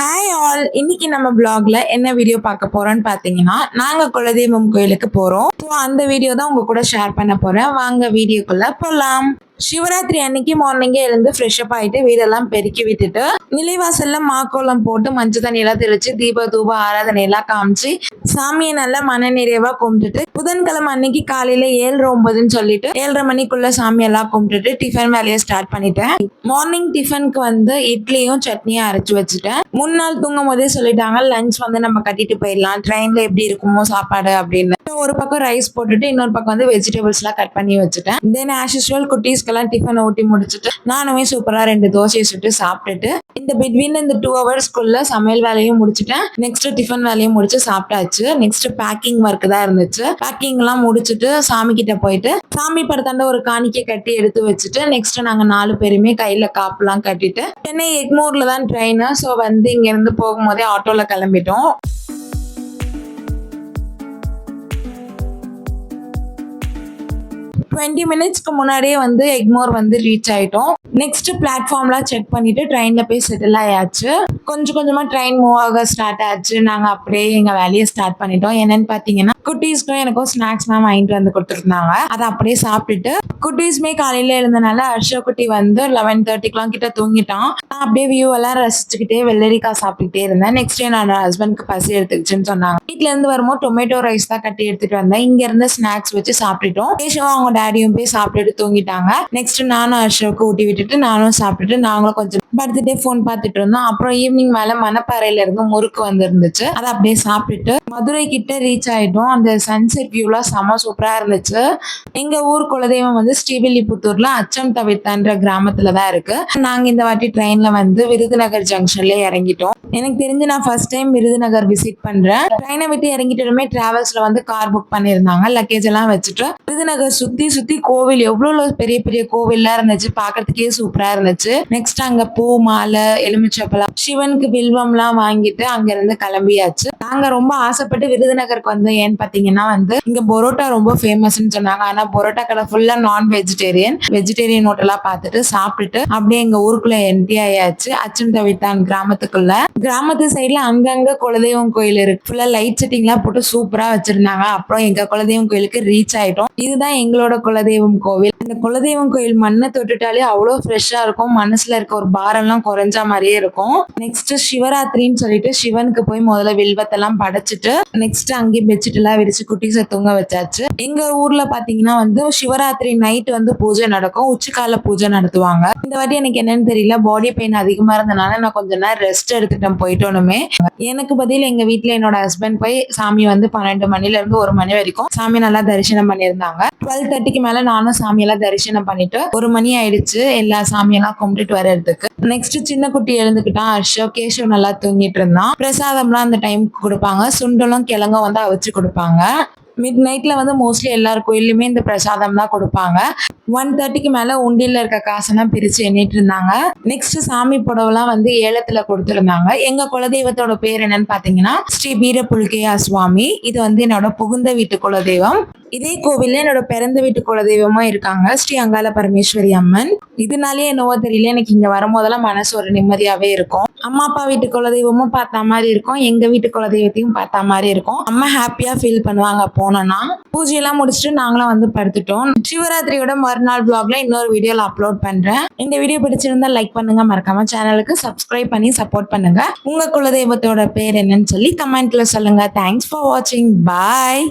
Hi. All இன்னைக்கு நம்ம பிளாக்ல என்ன வீடியோ பார்க்க போறோம்னு பாத்தீங்கன்னா நாங்க குலதெய்வம் கோயிலுக்கு போறோம். ஸோ அந்த வீடியோ தான் உங்க கூட ஷேர் பண்ண போறேன். வாங்க வீடியோக்குள்ள போலாம். சிவராத்திரி அன்னைக்கு மார்னிங்கே எழுந்து ஃப்ரெஷ் அப் ஆயிட்டு வீடெல்லாம் பெருக்கி விட்டுட்டு நிலைவாசல்ல மாக்கோலம் போட்டு மஞ்சள் தண்ணி எல்லாம் தெளிச்சு தீப தூப ஆராதனை எல்லாம் காமிச்சு சாமியை நல்லா மன நிறைவா கும்பிட்டுட்டு புதன்கிழமை அன்னைக்கு காலையில ஏழரை ஒன்பதுன்னு சொல்லிட்டு ஏழரை மணிக்குள்ள சாமி எல்லாம் கும்பிட்டுட்டு டிஃபன் வேலையை ஸ்டார்ட் பண்ணிட்டேன். மார்னிங் டிஃபனுக்கு வந்து இட்லியும் சட்னியும் அரைச்சு வச்சுட்டேன். முன்னாள் தூங்கும் போதே சொல்லிட்டாங்க லஞ்ச் வந்து நம்ம கட்டிட்டு போயிடலாம். ட்ரெயின்ல எப்படி இருக்குமோ சாப்பாடு அப்படின்னு. ஒரு பக்கம் ரைஸ் போட்டுட்டு இன்னொரு பக்கம் வந்து வெஜிடபிள்ஸ்லாம் கட் பண்ணி வச்சுட்டேன். தென் ஆஸ் யூஸ்வல் குட்டீஸ்க்கெல்லாம் டிஃபன் ஊட்டி முடிச்சுட்டு நானுமே சூப்பராக ரெண்டு தோசையை சுட்டு சாப்பிட்டுட்டு இந்த பிட்வீன் இந்த டூ ஹவர்ஸ்க்குள்ள சமையல் வேலையும் முடிச்சுட்டேன். நெக்ஸ்ட் டிஃபன் வேலையும் முடிச்சு சாப்பிட்டாச்சு. நெக்ஸ்ட் பேக்கிங் ஒர்க் தான் இருந்துச்சு. பேக்கிங்லாம் முடிச்சுட்டு சாமி கிட்ட போயிட்டு சாமி படத்தாண்ட ஒரு காணிக்கை கட்டி எடுத்து வச்சுட்டு நெக்ஸ்ட் நாங்கள் நாலு பேருமே கையில் காப்புலாம் கட்டிட்டு சென்னை எக்மூர்ல தான் ட்ரெயின் ஸோ வந்து இங்கேருந்து போகும்போதே ஆட்டோவில் கிளம்பிட்டோம். டுவெண்ட்டி மினிட்ஸ்க்கு முன்னாடியே வந்து எக்மோர் வந்து ரீச் ஆயிட்டோம். நெக்ஸ்ட் பிளாட்ஃபார்ம்லாம் செக் பண்ணிட்டு ட்ரெயின்ல போய் செட்டில் ஆயாச்சு. கொஞ்சம் கொஞ்சமா ட்ரெயின் மூவ் ஆக ஸ்டார்ட் ஆச்சு. நாங்க அப்படியே எங்க வேலையை ஸ்டார்ட் பண்ணிட்டோம். என்னன்னு பாத்தீங்கன்னா குட்டீஸ்க்கும் எனக்கும் ஸ்நாக்ஸ்லாம் வாங்கிட்டு வந்து கொடுத்துருந்தாங்க. அதை அப்படியே சாப்பிட்டுட்டு குட்டீஸ்மே காலையில எழுந்தனால ஹர்ஷ குட்டி வந்து லெவன் தேர்ட்டிக்கெலாம் கிட்ட தூங்கிட்டான். நான் அப்படியே வியூ எல்லாம் ரசிச்சுக்கிட்டே வெள்ளரிக்காய் சாப்பிட்டுட்டே இருந்தேன். நெக்ஸ்ட் நான் ஹஸ்பண்ட்க்கு பசி எடுத்துக்கிச்சுன்னு சொன்னாங்க. வீட்டிலேருந்து இருந்து வரும்போது டொமேட்டோ ரைஸ் தான் கட்டி எடுத்துட்டு வந்தேன். இங்க இருந்து ஸ்நாக்ஸ் வச்சு சாப்பிட்டுட்டோம். கேஷவா அவங்க டேடியும் போய் சாப்பிட்டுட்டு தூங்கிட்டாங்க. நெக்ஸ்ட் நானும் ஹர்ஷவுக்கு ஊட்டி விட்டுட்டு நானும் சாப்பிட்டுட்டு நாங்களும் கொஞ்சம் படுத்துட்டே ஃபோன் பார்த்துட்டு இருந்தோம் அப்புறம் ஈவினிங் மேல மணப்பாறையில இருந்து முறுக்கு வந்துருந்துச்சு. அதை அப்படியே சாப்பிட்டுட்டு மதுரை கிட்ட ரீச் ஆயிட்டோம். அந்த சன்செட் வியூலாம் செம சூப்பரா இருந்துச்சு. எங்க ஊர் குலதெய்வம் வந்து ஸ்ரீவில்லிபுத்தூர்ல அச்சம் தவித்தான்ற கிராமத்துல தான் இருக்கு. நாங்க இந்த வாட்டி ட்ரெயின்ல வந்து விருதுநகர் ஜங்ஷன்ல இறங்கிட்டோம். எனக்கு தெரிஞ்சு நான் ஃபர்ஸ்ட் டைம் விருதுநகர் விசிட் பண்றேன். ட்ரெயினை விட்டு இறங்கிட்டுமே டிராவல்ஸ்ல வந்து கார் புக் பண்ணியிருந்தாங்க. லக்கேஜ் எல்லாம் வச்சுட்டு விருதுநகர் சுத்தி சுத்தி கோவில். எவ்வளவு பெரிய பெரிய கோவில்லாம் இருந்துச்சு. பாக்குறதுக்கே சூப்பரா இருந்துச்சு. நெக்ஸ்ட் அங்க பூ மாலை எலுமிச்சப்பழம் சிவனுக்கு வில்வம்லாம் வாங்கிட்டு அங்க இருந்து கிளம்பியாச்சு. நாங்க ரொம்ப ஆசைப்பட்டு விருதுநகருக்கு வந்தோம். ஏன்னு பாத்தீங்கன்னா வந்து இங்க பரோட்டா ரொம்ப ஃபேமஸ்ன்னு சொன்னாங்க. ஆனா பரோட்டா கடை ஃபுல்லா நான் வெஜிடேரியன் வெஜிடேரியன் ஹோட்டலா பார்த்துட்டு சாப்பிட்டுட்டு அப்படியே எங்க ஊருக்குள்ள என்ட்ரி ஆயாச்சு. அச்சம் தவித்தான் கிராமத்துக்குள்ள. கிராமத்து சைடில் அங்கங்க குலதெய்வம் கோயில் இருக்கு. ஃபுல்லா லைட் செட்டிங்லாம் போட்டு சூப்பரா வச்சிருந்தாங்க. அப்புறம் எங்க குலதெய்வம் கோயிலுக்கு ரீச் ஆயிட்டோம். இதுதான் எங்களோட குலதெய்வம் கோவில். இந்த குலதெய்வம் கோயில் மண்ணை தொட்டுட்டாலே அவ்வளோ ஃப்ரெஷ்ஷா இருக்கும். மனசுல இருக்க ஒரு பாரம்லாம் குறைஞ்ச மாதிரியே இருக்கும். நெக்ஸ்ட் சிவராத்திரின்னு சொல்லிட்டு சிவனுக்கு போய் முதல்ல வில்வத்தெல்லாம் படைச்சிட்டு நெக்ஸ்ட் அங்கேயே பெட்ஷீட் எல்லாம் விரிச்சு குட்டி தூங்க வச்சாச்சு. எங்க ஊர்ல பாத்தீங்கன்னா வந்து சிவராத்திரி நைட் வந்து பூஜை நடக்கும். உச்சிக்கால பூஜை நடத்துவாங்க. இந்த வாட்டி எனக்கு என்னன்னு தெரியல. பாடி பெயின் அதிகமா இருந்தனால நான் கொஞ்ச நேரம் ரெஸ்ட் எடுத்துட்டேன் போயிட்டோனுமே எனக்கு பதில் எங்க வீட்டுல என்னோட ஹஸ்பண்ட் போய் சாமி வந்து பன்னெண்டு மணில இருந்து ஒரு மணி வரைக்கும் சாமி நல்லா தரிசனம் பண்ணியிருந்தாங்க. டுவெல் தேர்ட்டிக்கு மேல நானும் சாமியெல்லாம் தரிசனம் பண்ணிட்டு ஒரு மணி ஆயிடுச்சு. எல்லா சாமியெல்லாம் கும்பிட்டுட்டு வர்றதுக்கு. நெக்ஸ்ட் சின்ன குட்டி எழுந்துக்கிட்டான் ஹர்ஷோ கேஷவ் நல்லா தூங்கிட்டு இருந்தான். பிரசாதம்லாம் அந்த டைமுக்கு கொடுப்பாங்க. சுண்டலும் கிழங்கும் வந்து அவிச்சு கொடுப்பாங்க. மிட் நைட்ல வந்து மோஸ்ட்லி எல்லார் கோயிலுமே இந்த பிரசாதம் தான் கொடுப்பாங்க. ஒன் தேர்ட்டிக்கு மேல உண்டியில இருக்க காசெல்லாம் பிரிச்சு எண்ணிட்டு இருந்தாங்க. நெக்ஸ்ட் சாமி புடவெல்லாம் வந்து ஏலத்துல கொடுத்துருந்தாங்க. எங்க குலதெய்வத்தோட பேர் என்னன்னு பாத்தீங்கன்னா ஸ்ரீ வீரபுல்கையா சுவாமி. இது வந்து என்னோட புகுந்த வீட்டு குலதெய்வம். இதே கோவில்ல என்னோட பிறந்த வீட்டு குலதெய்வமும் இருக்காங்க. ஸ்ரீ அங்காள பரமேஸ்வரி அம்மன். இதனாலேயே என்னவோ தெரியல எனக்கு இங்க வரும்போதெல்லாம் மனசு ஒரு நிம்மதியாவே இருக்கும். அம்மா அப்பா வீட்டு குலதெய்வமும் பார்த்த மாதிரி இருக்கும். எங்க வீட்டு குலதெய்வத்தையும் பார்த்த மாதிரி இருக்கும். அம்மா ஹாப்பியா ஃபீல் பண்ணுவாங்க போனோம்னா. பூஜையெல்லாம் முடிச்சுட்டு நாங்களும் வந்து படுத்துட்டோம். சிவராத்திரியோட மறுநாள் பிளாக்ல இன்னொரு வீடியோல அப்லோட் பண்றேன். இந்த வீடியோ பிடிச்சிருந்தா லைக் பண்ணுங்க. மறக்காம சேனலுக்கு சப்ஸ்கிரைப் பண்ணி சப்போர்ட் பண்ணுங்க. உங்க குலதெய்வத்தோட பேர் என்னன்னு சொல்லி கமெண்ட்ல சொல்லுங்க. தேங்க்ஸ் ஃபார் வாட்சிங் பாய்